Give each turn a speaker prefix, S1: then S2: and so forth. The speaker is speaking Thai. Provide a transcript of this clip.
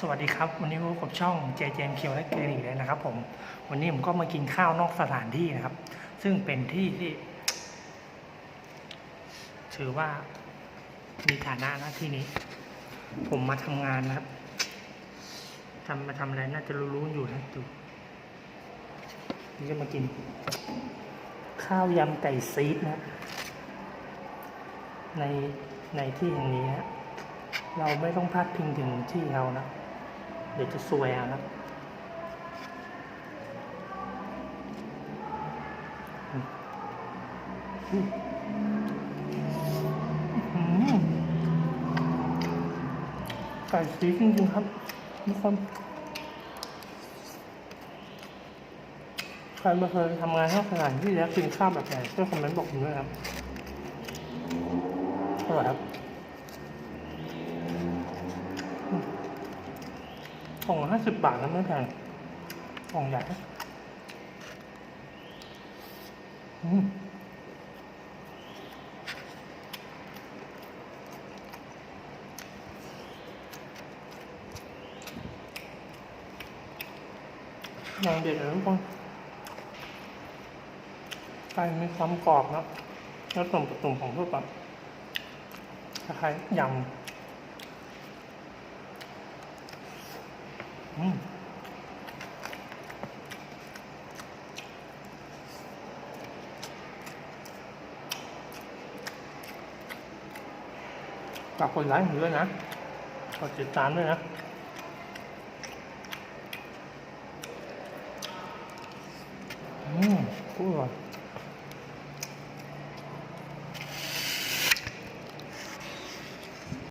S1: สวัสดีครับ วันนี้พบกับช่อง JJM เคียวและเกลีเลยนะครับ ผม วันนี้ผมก็มากินข้าวนอกสถานที่นะครับ ซึ่งเป็นที่ที่ ถือว่ามีฐานะนะที่นี้ ผมมาทำงานนะครับทำมาทำอะไรน่าจะรู้ๆอยู่นะดูนี่จะมากิน ข้าวยำไก่ซีดนะในในที่แห่งนี้ฮะเราไม่ต้องพลาดพิงถึงที่เรานะ เดี๋ยวจะซวยนะอืมอืมอืมไก่ซีจริงๆครับทุกคนใครมาเคยทำงานนอกสถานที่แล้วกินข้าวแบบไหนช่วยคอมเมนต์บอกผมด้วยครับอร่อยครับอืม กล่องห้าสิบบาทนะไม่แพงกล่องใหญ่อืมอย่างเด็ดเลยทุกคนไก่มีความกรอบนะแล้วตุ่มตุ่มของพวกแบบคล้ายๆยำ อืมฝากคนไลค์ผมด้วยนะกดติดตามด้วยนะอืมพูดอร่อย